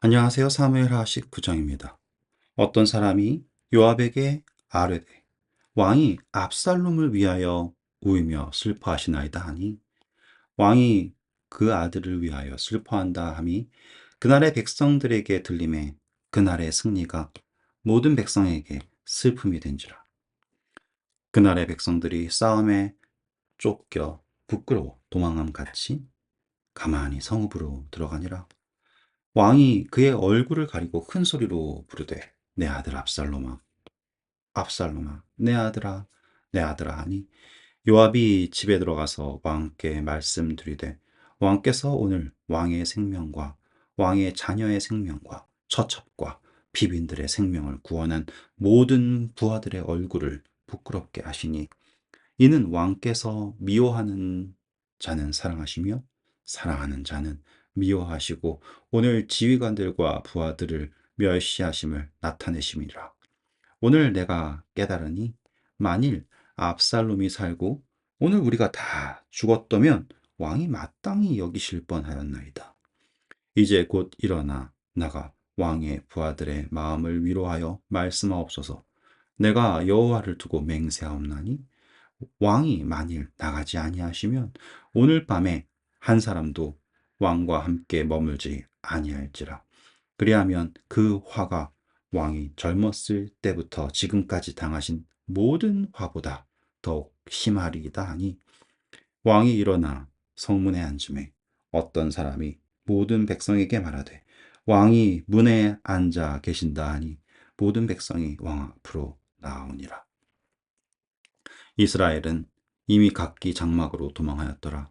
안녕하세요. 사무엘하 19장입니다. 어떤 사람이 요압에게 아뢰되 왕이 압살롬을 위하여 울며 슬퍼하시나이다 하니 왕이 그 아들을 위하여 슬퍼한다 함이 그날의 백성들에게 들림에 그날의 승리가 모든 백성에게 슬픔이 된지라. 그날의 백성들이 싸움에 쫓겨 부끄러워 도망함 같이 가만히 성읍으로 들어가니라. 왕이 그의 얼굴을 가리고 큰 소리로 부르되 내 아들 압살롬아 압살롬아 내 아들아 내 아들아 하니 요압이 집에 들어가서 왕께 말씀드리되 왕께서 오늘 왕의 생명과 왕의 자녀의 생명과 처첩과 비빈들의 생명을 구원한 모든 부하들의 얼굴을 부끄럽게 하시니 이는 왕께서 미워하는 자는 사랑하시며 사랑하는 자는 미워하시고 오늘 지휘관들과 부하들을 멸시하심을 나타내심이라. 오늘 내가 깨달으니 만일 압살롬이 살고 오늘 우리가 다 죽었다면 왕이 마땅히 여기실 뻔하였나이다. 이제 곧 일어나 나가 왕의 부하들의 마음을 위로하여 말씀하옵소서. 내가 여호와를 두고 맹세하옵나니 왕이 만일 나가지 아니하시면 오늘 밤에 한 사람도 왕과 함께 머물지 아니할지라. 그리하면 그 화가 왕이 젊었을 때부터 지금까지 당하신 모든 화보다 더욱 심하리이다 하니 왕이 일어나 성문에 앉음에 어떤 사람이 모든 백성에게 말하되 왕이 문에 앉아 계신다 하니 모든 백성이 왕 앞으로 나오니라. 이스라엘은 이미 각기 장막으로 도망하였더라.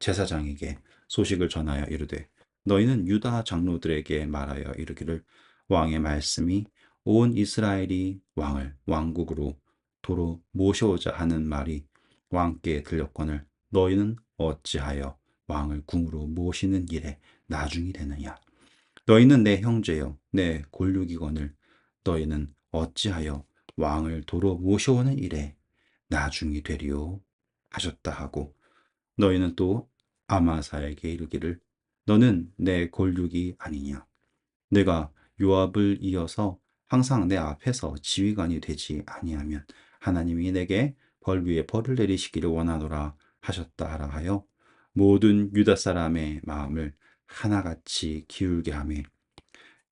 제사장에게 소식을 전하여 이르되 너희는 유다 장로들에게 말하여 이르기를 왕의 말씀이 온 이스라엘이 왕을 왕국으로 도로 모셔오자 하는 말이 왕께 들렸거늘 너희는 어찌하여 왕을 궁으로 모시는 일에 나중이 되느냐? 너희는 내 형제여 내 골육이거늘 너희는 어찌하여 왕을 도로 모셔오는 일에 나중이 되리오 하셨다 하고 너희는 또 아마사에게 이르기를 너는 내 골육이 아니냐? 내가 요압을 이어서 항상 내 앞에서 지휘관이 되지 아니하면 하나님이 내게 벌 위에 벌을 내리시기를 원하노라 하셨다 하라 하여 모든 유다 사람의 마음을 하나같이 기울게 하매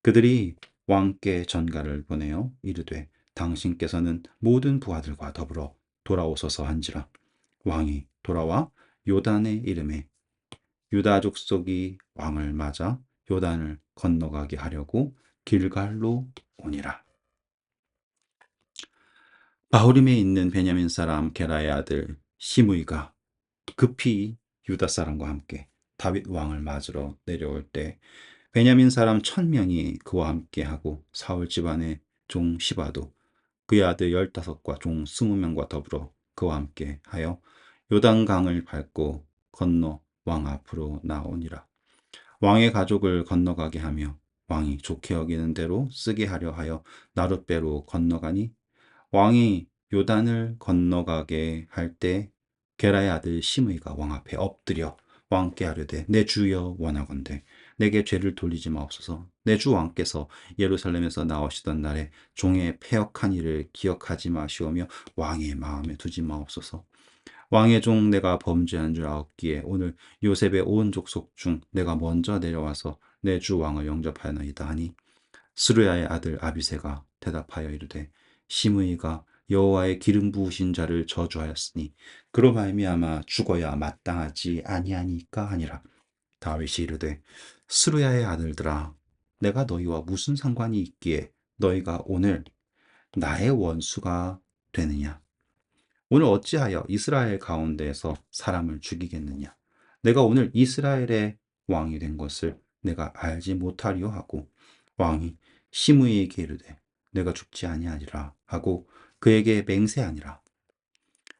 그들이 왕께 전가를 보내어 이르되 당신께서는 모든 부하들과 더불어 돌아오소서 한지라. 왕이 돌아와 요단의 이름에 유다 족속이 왕을 맞아 요단을 건너가게 하려고 길갈로 오니라. 바후림에 있는 베냐민 사람 게라의 아들 시므이가 급히 유다 사람과 함께 다윗 왕을 맞으러 내려올 때 베냐민 사람 천 명이 그와 함께 하고 사울 집안의 종 시바도 그의 아들 열다섯과 종 스무 명과 더불어 그와 함께 하여 요단강을 밟고 건너 왕 앞으로 나오니라. 왕의 가족을 건너가게 하며 왕이 좋게 여기는 대로 쓰게 하려 하여 나룻배로 건너가니 왕이 요단을 건너가게 할 때 게라의 아들 시므이가 왕 앞에 엎드려 왕께 하려되 내 주여 원하건대 내게 죄를 돌리지 마옵소서 내 주 왕께서 예루살렘에서 나오시던 날에 종의 패역한 일을 기억하지 마시오며 왕의 마음에 두지 마옵소서 왕의 종 내가 범죄한 줄 아옵기에 오늘 요셉의 온 족속 중 내가 먼저 내려와서 내 주 왕을 영접하였나이다 하니 스루야의 아들 아비세가 대답하여 이르되 시므이가 여호와의 기름 부으신 자를 저주하였으니 그로 말미암아 죽어야 마땅하지 아니하니까 하니라. 다윗이 이르되 스루야의 아들들아 내가 너희와 무슨 상관이 있기에 너희가 오늘 나의 원수가 되느냐 오늘 어찌하여 이스라엘 가운데에서 사람을 죽이겠느냐? 내가 오늘 이스라엘의 왕이 된 것을 내가 알지 못하리요 하고 왕이 시므이에게 이르되 내가 죽지 아니하리라 하고 그에게 맹세하니라.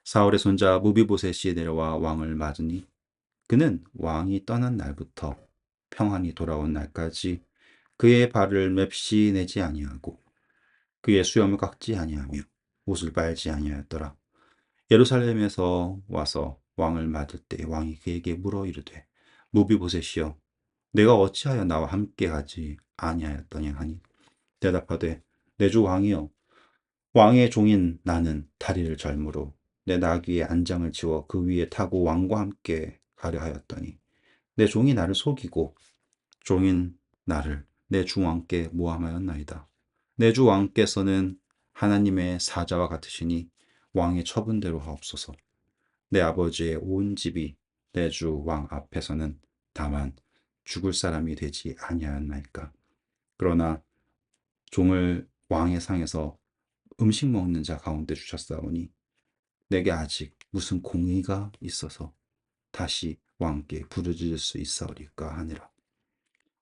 사울의 손자 무비보셋이 내려와 왕을 맞으니 그는 왕이 떠난 날부터 평안히 돌아온 날까지 그의 발을 맵시 내지 아니하고 그의 수염을 깎지 아니하며 옷을 빨지 아니하였더라. 예루살렘에서 와서 왕을 맞을 때 왕이 그에게 물어 이르되 무비보셋이여 내가 어찌하여 나와 함께 가지 아니하였더냐 하니 대답하되 내 주 왕이여 왕의 종인 나는 다리를 절므로 내 나귀의 안장을 지워 그 위에 타고 왕과 함께 가려 하였더니 내 종이 나를 속이고 종인 나를 내 주 왕께 모함하였나이다. 내 주 왕께서는 하나님의 사자와 같으시니 왕의 처분대로 하옵소서. 내 아버지의 온 집이 내 주 왕 앞에서는 다만 죽을 사람이 되지 아니하였나이까. 그러나 종을 왕의 상에서 음식 먹는 자 가운데 주셨사오니 내게 아직 무슨 공의가 있어서 다시 왕께 부르짖을 수 있사오리까 하니라.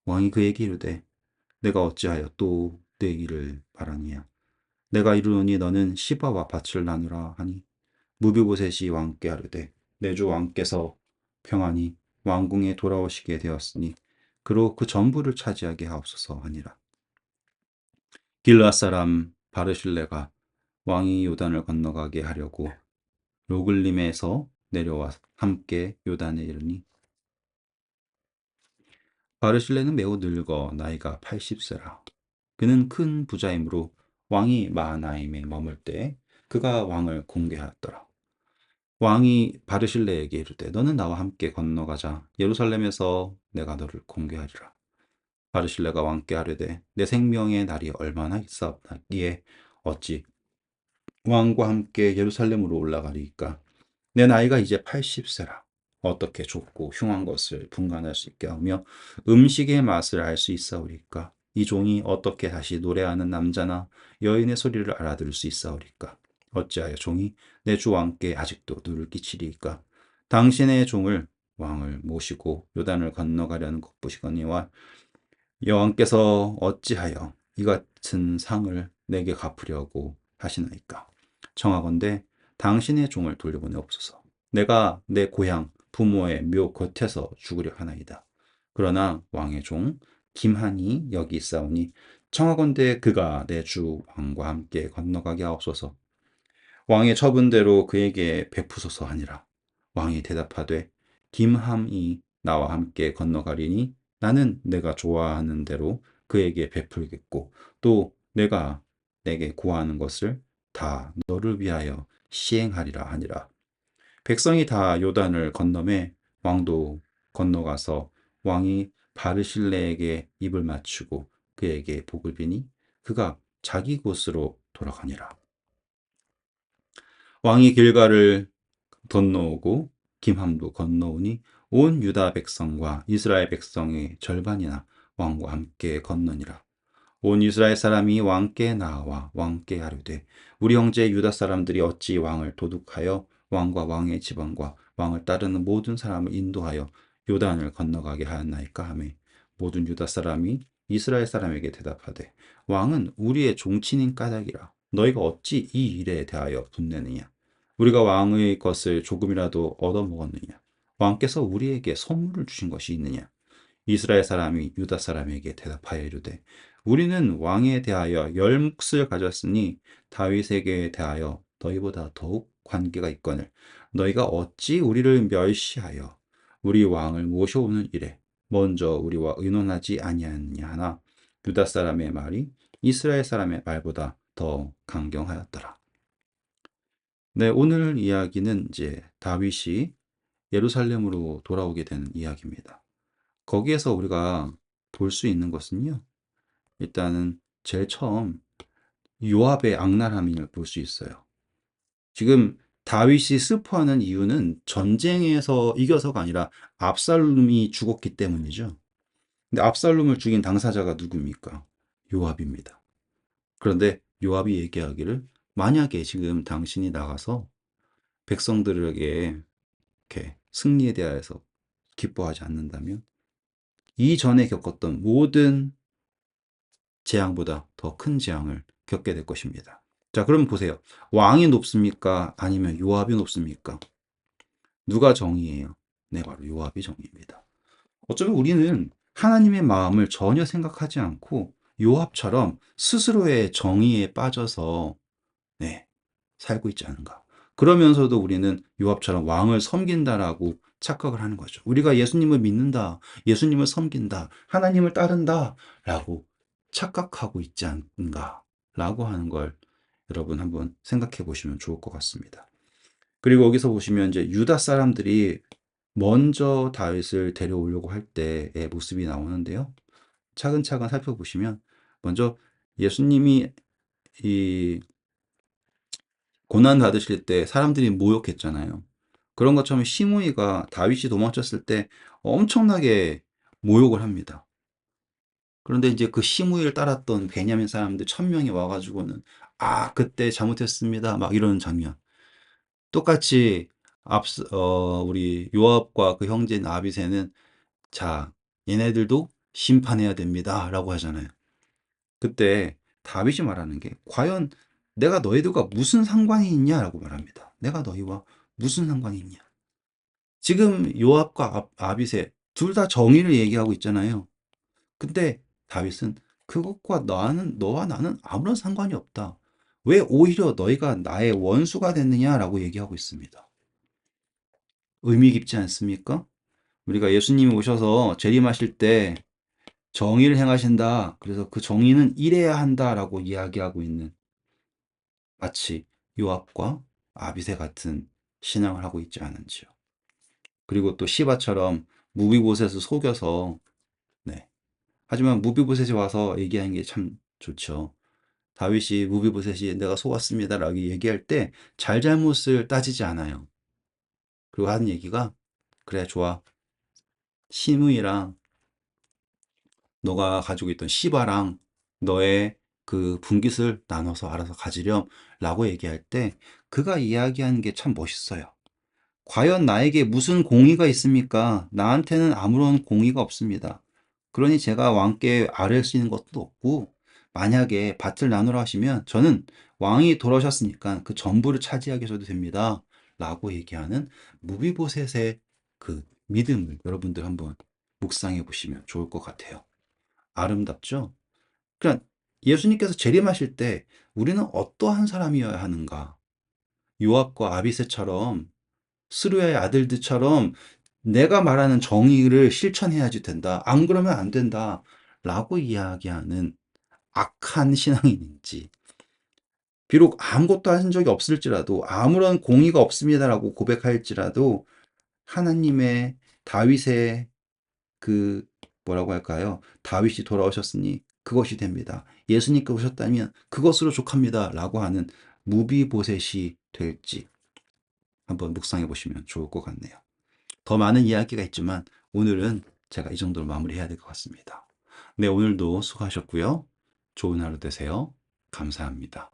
왕이 그에게 이르되 내가 어찌하여 또내 일을 바라니야. 내가 이르노니 너는 시바와 밭을 나누라 하니 무비보셋이 왕께 하르되 내 주 왕께서 평안히 왕궁에 돌아오시게 되었으니 그로 그 전부를 차지하게 하옵소서 하니라. 길라 사람 바르실레가 왕이 요단을 건너가게 하려고 로글림에서 내려와 함께 요단에 이르니 바르실레는 매우 늙어 나이가 80세라. 그는 큰 부자이므로 왕이 마하나임에 머물 때 그가 왕을 공개하였더라. 왕이 바르실레에게 이르되 너는 나와 함께 건너가자 예루살렘에서 내가 너를 공개하리라. 바르실레가 왕께 하려되 내 생명의 날이 얼마나 있사옵나기에 어찌 왕과 함께 예루살렘으로 올라가리이까 내 나이가 이제 80세라 어떻게 좁고 흉한 것을 분간할 수 있게 하며 음식의 맛을 알 수 있사오리까 이 종이 어떻게 다시 노래하는 남자나 여인의 소리를 알아들을 수 있사오리까 어찌하여 종이 내 주 왕께 아직도 누를 끼치리이까 당신의 종을 왕을 모시고 요단을 건너가려는 것 보시거니와 여왕께서 어찌하여 이 같은 상을 내게 갚으려고 하시나이까? 청하건대 당신의 종을 돌려보내옵소서. 내가 내 고향 부모의 묘 곁에서 죽으려 하나이다. 그러나 왕의 종 김한이 여기 있사오니 청하건대 그가 내 주 왕과 함께 건너가게 하옵소서. 왕의 처분대로 그에게 베푸소서 하니라. 왕이 대답하되 김함이 나와 함께 건너가리니 나는 내가 좋아하는 대로 그에게 베풀겠고 또 내가 내게 구하는 것을 다 너를 위하여 시행하리라 하니라. 백성이 다 요단을 건너매 왕도 건너가서 왕이 바르실레에게 입을 맞추고 그에게 복을 비니 그가 자기 곳으로 돌아가니라. 왕이 길가를 건너오고 김함도 건너오니 온 유다 백성과 이스라엘 백성의 절반이나 왕과 함께 건너니라. 온 이스라엘 사람이 왕께 나와 왕께 하르되 우리 형제 유다 사람들이 어찌 왕을 도둑하여 왕과 왕의 집안과 왕을 따르는 모든 사람을 인도하여 요단을 건너가게 하였나이까 하매 모든 유다 사람이 이스라엘 사람에게 대답하되 왕은 우리의 종친인 까닭이라 너희가 어찌 이 일에 대하여 분내느냐 우리가 왕의 것을 조금이라도 얻어먹었느냐 왕께서 우리에게 선물을 주신 것이 있느냐? 이스라엘 사람이 유다 사람에게 대답하여 이르되 우리는 왕에 대하여 열 몫을 가졌으니 다윗에게 대하여 너희보다 더욱 관계가 있거늘 너희가 어찌 우리를 멸시하여 우리 왕을 모셔오는 일에 먼저 우리와 의논하지 아니하느냐 하나 유다 사람의 말이 이스라엘 사람의 말보다 더 강경하였더라. 네, 오늘 이야기는 이제 다윗이 예루살렘으로 돌아오게 되는 이야기입니다. 거기에서 우리가 볼 수 있는 것은요. 일단은 제일 처음 요압의 악랄함을 볼 수 있어요. 지금 다윗이 슬퍼하는 이유는 전쟁에서 이겨서가 아니라 압살롬이 죽었기 때문이죠. 근데 압살롬을 죽인 당사자가 누굽니까? 요압입니다. 그런데 요압이 얘기하기를 만약에 지금 당신이 나가서 백성들에게 이렇게 승리에 대하여서 기뻐하지 않는다면 이전에 겪었던 모든 재앙보다 더 큰 재앙을 겪게 될 것입니다. 자, 그럼 보세요. 왕이 높습니까? 아니면 요압이 높습니까? 누가 정의예요? 네, 바로 요압이 정의입니다. 어쩌면 우리는 하나님의 마음을 전혀 생각하지 않고 요압처럼 스스로의 정의에 빠져서 네, 살고 있지 않은가. 그러면서도 우리는 요압처럼 왕을 섬긴다라고 착각을 하는 거죠. 우리가 예수님을 믿는다, 예수님을 섬긴다, 하나님을 따른다 라고 착각하고 있지 않은가 라고 하는 걸 여러분 한번 생각해 보시면 좋을 것 같습니다. 그리고 여기서 보시면 이제 유다 사람들이 먼저 다윗을 데려오려고 할 때의 모습이 나오는데요. 차근차근 살펴보시면 먼저 예수님이 이 고난 받으실 때 사람들이 모욕했잖아요. 그런 것처럼 시므이가 다윗이 도망쳤을 때 엄청나게 모욕을 합니다. 그런데 이제 그 시므이를 따랐던 베냐민 사람들 천 명이 와가지고는 아 그때 잘못했습니다 막 이러는 장면. 똑같이 앞서 어, 우리 요압과 그 형제인 아비새는 자 얘네들도 심판해야 됩니다라고 하잖아요. 그때 다윗이 말하는 게 과연 내가 너희들과 무슨 상관이 있냐라고 말합니다. 내가 너희와 무슨 상관이 있냐? 지금 요압과 아- 아비새 둘다 정의를 얘기하고 있잖아요. 근데 다윗은 그것과 나는 너와 나는 아무런 상관이 없다. 왜 오히려 너희가 나의 원수가 됐느냐라고 얘기하고 있습니다. 의미 깊지 않습니까? 우리가 예수님이 오셔서 재림하실 때 정의를 행하신다. 그래서 그 정의는 이래야 한다라고 이야기하고 있는 마치 요압과 아비새 같은 신앙을 하고 있지 않은지요. 그리고 또 시바처럼 무비보셋을 속여서 네. 하지만 무비보셋이 와서 얘기하는 게 참 좋죠. 다윗이 무비보셋이 내가 속았습니다라고 얘기할 때 잘잘못을 따지지 않아요. 그리고 하는 얘기가 그래 좋아. 시므이랑 너가 가지고 있던 시바랑 너의 그 분깃을 나눠서 알아서 가지렴 라고 얘기할 때 그가 이야기하는 게 참 멋있어요. 과연 나에게 무슨 공의가 있습니까? 나한테는 아무런 공의가 없습니다. 그러니 제가 왕께 아뢰 수 있는 것도 없고 만약에 밭을 나누라 하시면 저는 왕이 돌아오셨으니까 그 전부를 차지하게 해도 됩니다. 라고 얘기하는 무비보셋의 그 믿음을 여러분들 한번 묵상해 보시면 좋을 것 같아요. 아름답죠? 그러니까 예수님께서 재림하실 때 우리는 어떠한 사람이어야 하는가? 요압과 아비새처럼 스루야의 아들들처럼 내가 말하는 정의를 실천해야지 된다. 안 그러면 안 된다. 라고 이야기하는 악한 신앙인인지 비록 아무것도 하신 적이 없을지라도 아무런 공의가 없습니다라고 고백할지라도 하나님의 다윗의 그 뭐라고 할까요? 다윗이 돌아오셨으니 그것이 됩니다. 예수님께 오셨다면 그것으로 족합니다. 라고 하는 무비보셋이 될지 한번 묵상해 보시면 좋을 것 같네요. 더 많은 이야기가 있지만 오늘은 제가 이 정도로 마무리해야 될 것 같습니다. 네, 오늘도 수고하셨고요. 좋은 하루 되세요. 감사합니다.